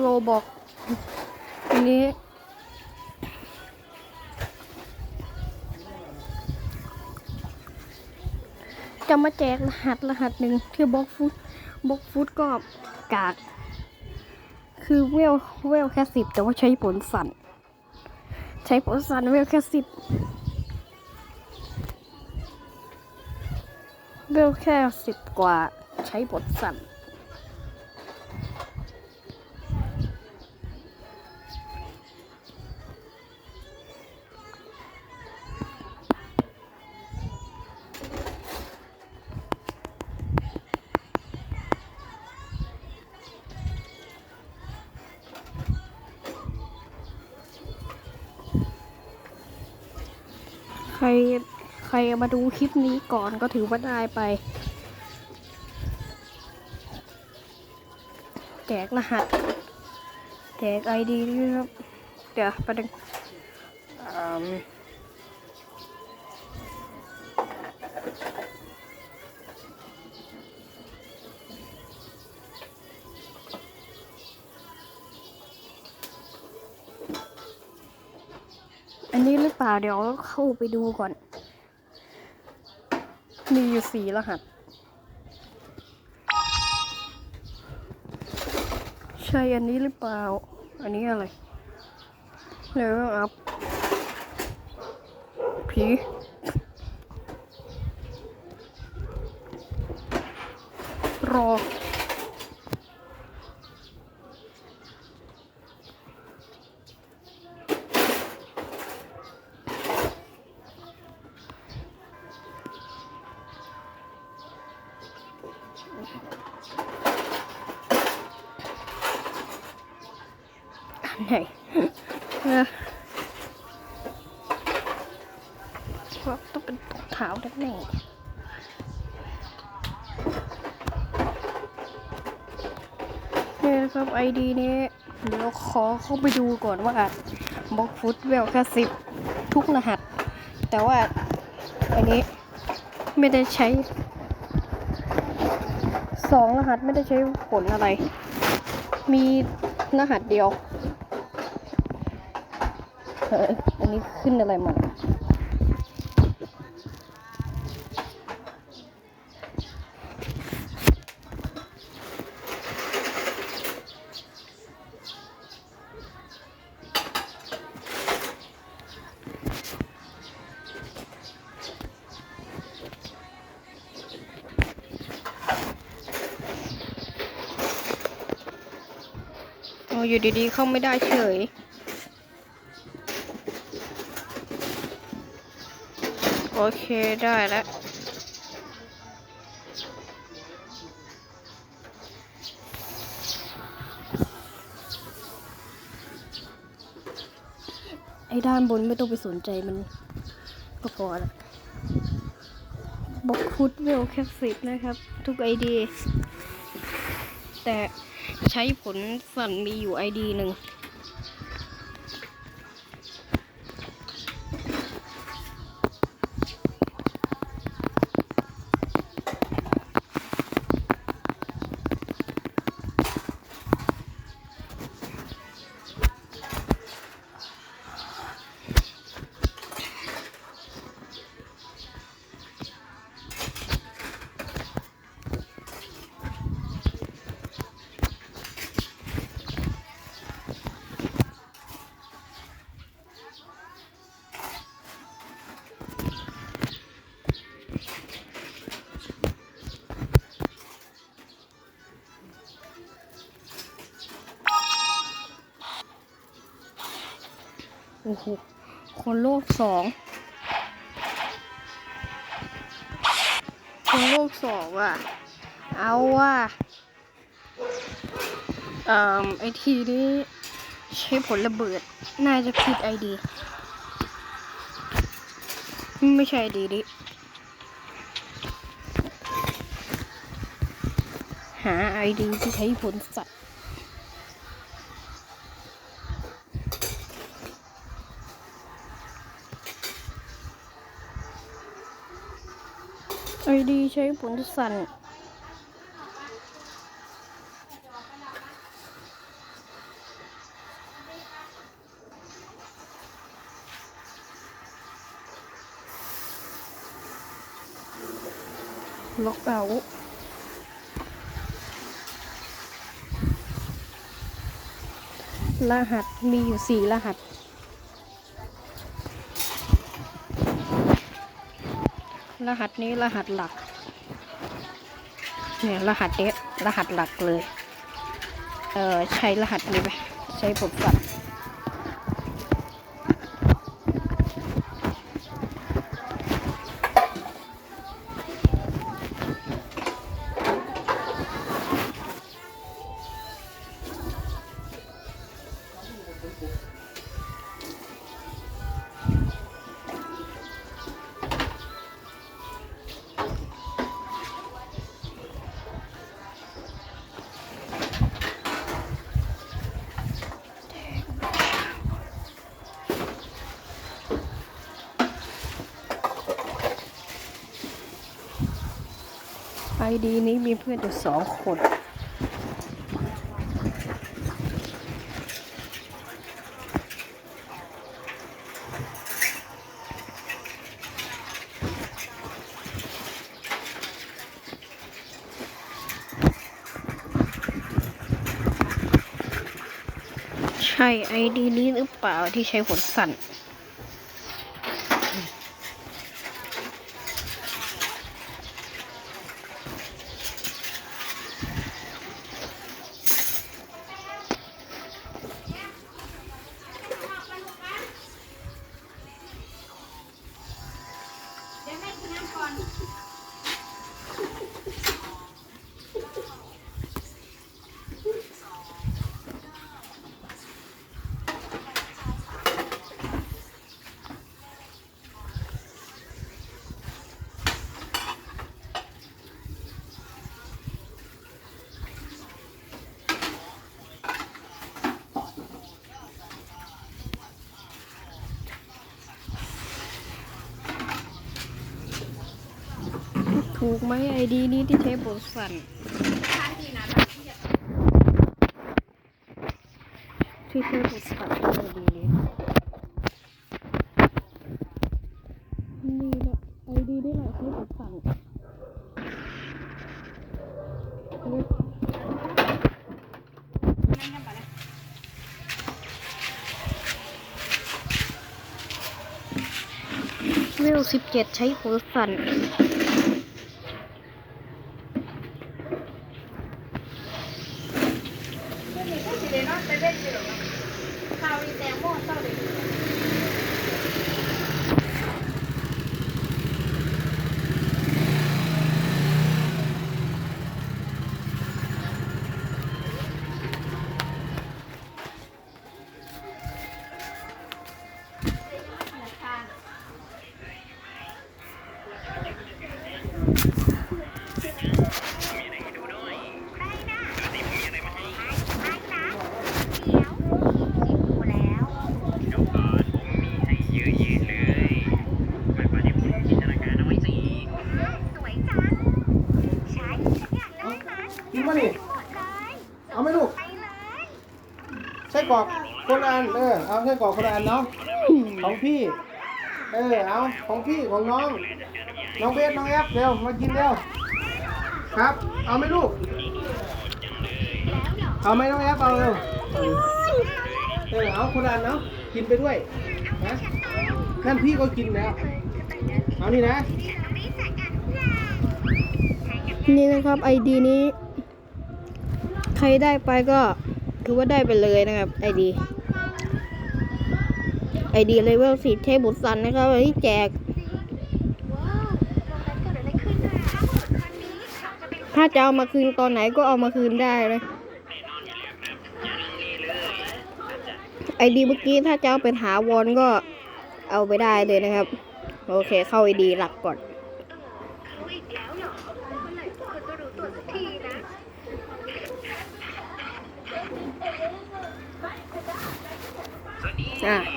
โรบอกอันนี้ จะมาแจกรหัสรหัสหนึ่งที่บล็อกฟุตบล็อกฟุตก็กาก คือเวลเวลแค่สิบแต่ว่าใช้ผลสั่น ใช้ผลสั่นเวลแค่สิบเวลแค่สิบกว่าใช้ผลสั่น รใครมาดูคลิปนี้ก่อนก็ถือว่าได้ไป แจกรหัส แจกไอดีด้วยครับ เดี๋ยวประเด็น อันนี้หรือเปล่าเดี๋ยวเข้าไปดูก่อน มีอยู่สีรหัส ใช่อันนี้หรือเปล่า อันนี้อะไรเลเวลอัพผีรอ ไหนเออว่าต้องเป็นถุงเท้าแน่นี่นะครับไอดีนี้ เดี๋ยวขอเข้าไปดูก่อนว่าบล็อกฟุตเวลแค่สิบทุกรหัส แต่ว่าอันนี้ไม่ได้ใช้สองรหัสไม่ได้ใช้ผลอะไร มีรหัสเดียว ออันนี้ขึ้นอะไรมาอยู่ดีๆ เข้าไม่ได้เฉย โอเคได้แล้ว ไอ้ด้านบนไม่ต้องไปสนใจมัน ก็พอละบอกคุดเวลแค่สิบนะครับ ทุกไอเดียแต่ใช้ผลสั่นมีอยู่ไอดีหนึ่ง โอ้โหคนโลกสองคนโลกสองอะ เอาว่าเอ่อไอทีนี้ใช้ผลระเบิด น่าจะผิดไอดี ไม่ใช่ไอดีดิหาไอดีที่ใช้ผลสัตว์ ดีใช้ผลสันล็อกเอารหัสมีอยู่สี่รหัส รหัสนี้รหัสหลัก เนี่ยรหัสเด็รหัสหลักเลย เออใช้รหัสนี้ไป ใช้ผมฝัด ดีนี้มีเพื่อนอยู่สองคนใช่ไอดีนี้หรือเปล่าที่ใช้ผลสั่น เดี๋ยวแม่กินน้ำก่อน ถูกไหมไอดีนี้ที่ใช้ผลสันที่ใช้ผลสันไอดีนี้นี่แหละไอดีนี่แหละใช้ผลสันเวลสิบเจ็ดใช้ผลสั่น ส้กรอกคนละอันเออเอาไส้กรอกคนละอันเนาะของพี่ เออเอาของพี่ของน้อง น้องเบสน้องแอฟเร็วมากินเร็วครับ เอาไหมลูก เอาไหมน้องแอฟเอาเร็วเออเอาคนละอันเนาะกินไปด้วยนะนั่นพี่ก็กินแล้วเอานี่นะนี่นะครับไอดีนี้ ใครได้ไปก็ ถือว่าได้ไปเลยนะครับไอดีไอดีเลเวลสิบเทพบุตรสันนะครับที่แจก ถ้าจะเอามาคืนตอนไหนก็เอามาคืนได้เลยไอดีเมื่อกี้ถ้าจะเอาเป็นหาวอนก็เอาไปได้เลยนะครับ โอเคเข้าไอดีหลักก่อน Yeah.